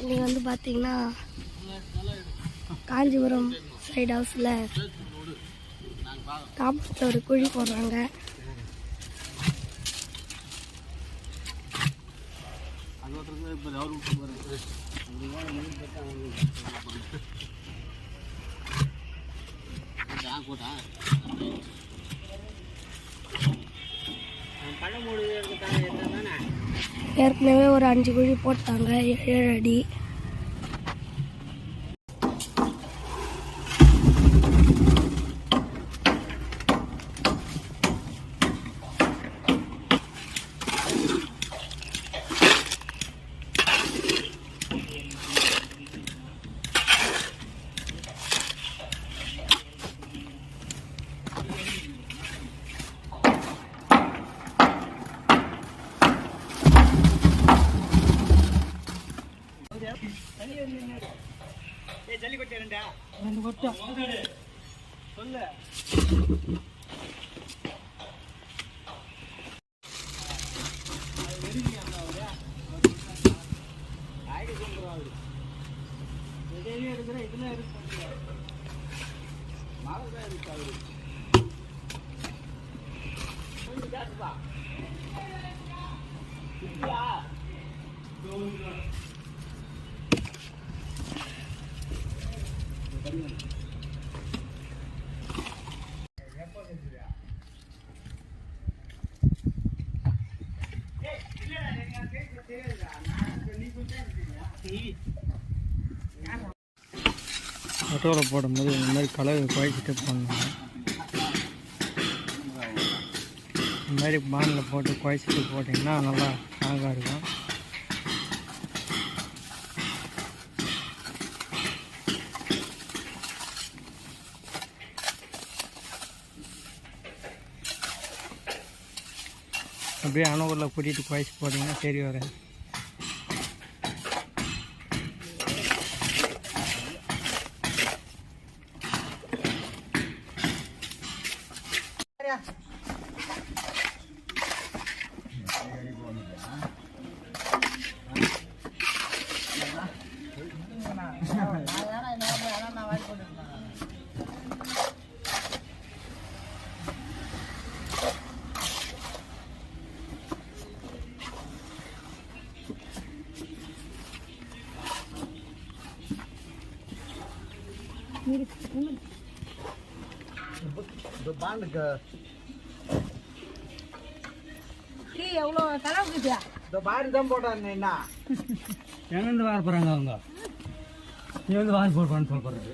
இன்னைக்கு வந்து பார்த்தீங்கன்னா காஞ்சிபுரம் சைட் ஹவுஸில் தாம்பரத்தில் ஒரு குழி போடுறாங்க. ஏற்கனவே ஒரு அஞ்சு குழி போட்டாங்க ஏழு அடி. ஏ ஜல்லிக்கட்டு ரெண்டா? ரெண்டு கொட்டா சொல்லு. இருக்கிற இதுல இருக்கு மாலை தான் இருக்கு அவரு ஆட்டோவில் போடும்போது இந்த மாதிரி கலவை குறைச்சிட்டு போடணும். இந்த மாதிரி பானில் போட்டு குறைச்சிட்டு போட்டிங்கன்னா நல்லா ஸ்ட்ராங்காக இருக்கும். அப்படியே அணுகுள்ள கூட்டிகிட்டு குவாய்ச்சி போட்டிங்கன்னா சரி வராது. எவ்வளோ செலவுக்குது எங்கேருந்து வார போகிறாங்க அவங்க நீ வந்து வாங்கி போடுறான்னு சொல்ல போகிறது